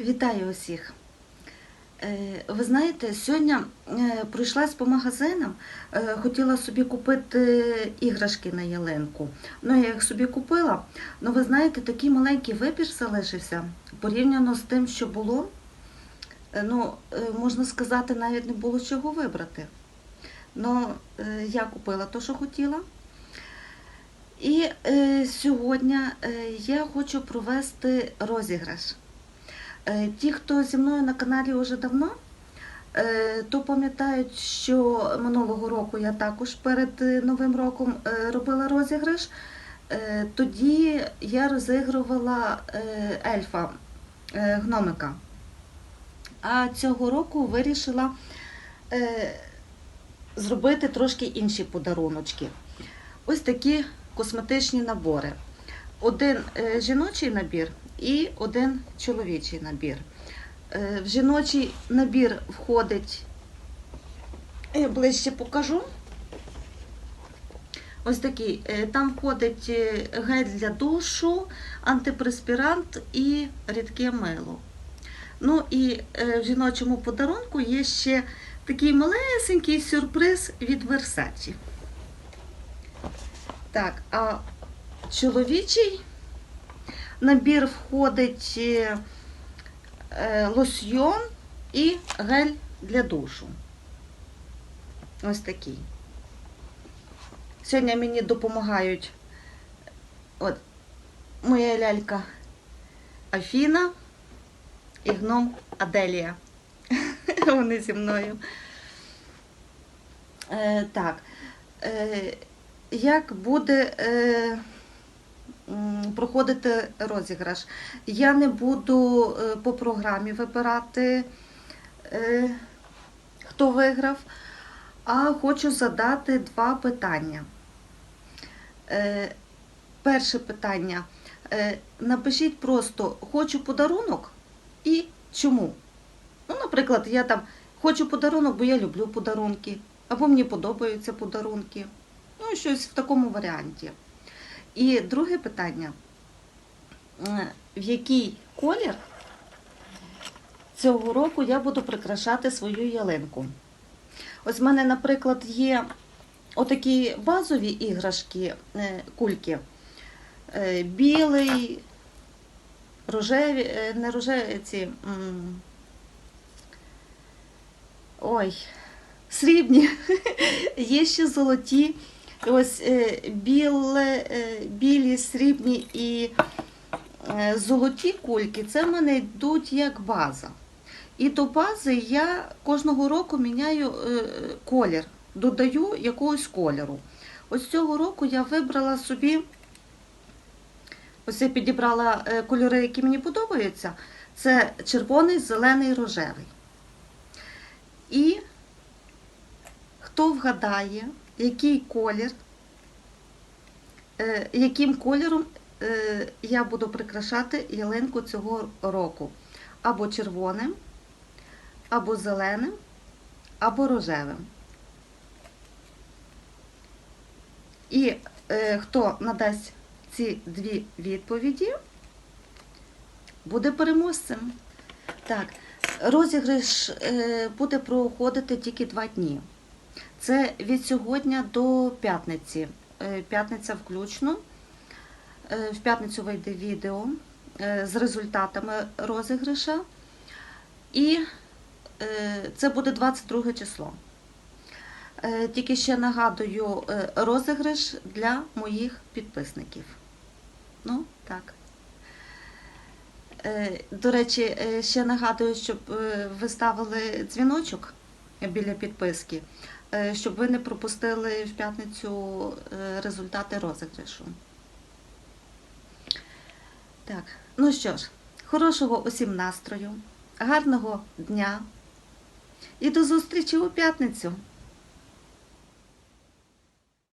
Вітаю усіх. Е, Ви знаєте, сьогодні е, пройшлась по магазинам, е, хотіла собі купити іграшки на ялинку. Ну, я їх собі купила. Ну, ви знаєте, такий маленький вибір залишився порівняно з тим, що було. Ну, можна сказати, навіть не було чого вибрати. Ну, я купила те, що хотіла. І сьогодні я хочу провести розіграш. Е, Ті, хто зі мною на каналі вже давно, е, то пам'ятають, що минулого року я також перед е, Новим роком робила розіграш. Тоді я розігрувала ельфа гномика. А цього року вирішила зробити трошки інші подаруночки. Ось такі косметичні набори. Один жіночий набір і один чоловічий набір. Е, В жіночий набір входить, я ближче покажу. Ось такий. е, Там входить е, гель для душу, антипреспірант і рідке мило. Ну і в жіночому подарунку є ще такий малесенький сюрприз від Versace. Так, а чоловічий набір входить е, е, лосьйон і гель для душу. Ось такий. Сьогодні мені допомагають от, моя лялька Афіна і гном Аделія. Вони зі мною. Е, так. Е, як буде е, проходити розіграш? Я не буду е, по програмі вибирати, е, хто виграв, а хочу задати два питання. Е, перше питання. Напишіть просто хочу подарунок і чому. Ну, наприклад, я там хочу подарунок, бо я люблю подарунки, або мені подобаються подарунки. Ну, щось в такому варіанті. І друге питання: Е, в який колір цього року я буду прикрашати свою ялинку? Ось в мене, наприклад, є отакі базові іграшки, е, кульки. Е, Білий, рожеві, не рожеві ці. Ой, срібні. Є ще золоті. Ось е, біле, е, білі, срібні і е, золоті кульки це в мене йдуть як база. І до бази я кожного року міняю колір, додаю якогось кольору. Ось цього року я вибрала собі, ось я підібрала кольори, які мені подобаються. Це червоний, зелений, рожевий. І хто вгадає, який колір, е, яким кольором е, я буду прикрашати ялинку цього року? Або червоним, або зеленим, або рожевим. І е, хто надасть ці дві відповіді, буде переможцем. Так, розіграш е, буде проходити тільки два дні. Це від сьогодні до п'ятниці. Е, П'ятниця включно. Е, В п'ятницю вийде відео е, з результатами розіграша. І це буде 22 число. Тільки ще нагадую розіграш для моїх підписників. Ну, так. До речі, ще нагадую, щоб ви ставили дзвіночок біля підписки, щоб ви не пропустили в п'ятницю е, результати розіграшу. Так, ну що ж, хорошого усім настрою, гарного дня і до зустрічі у п'ятницю!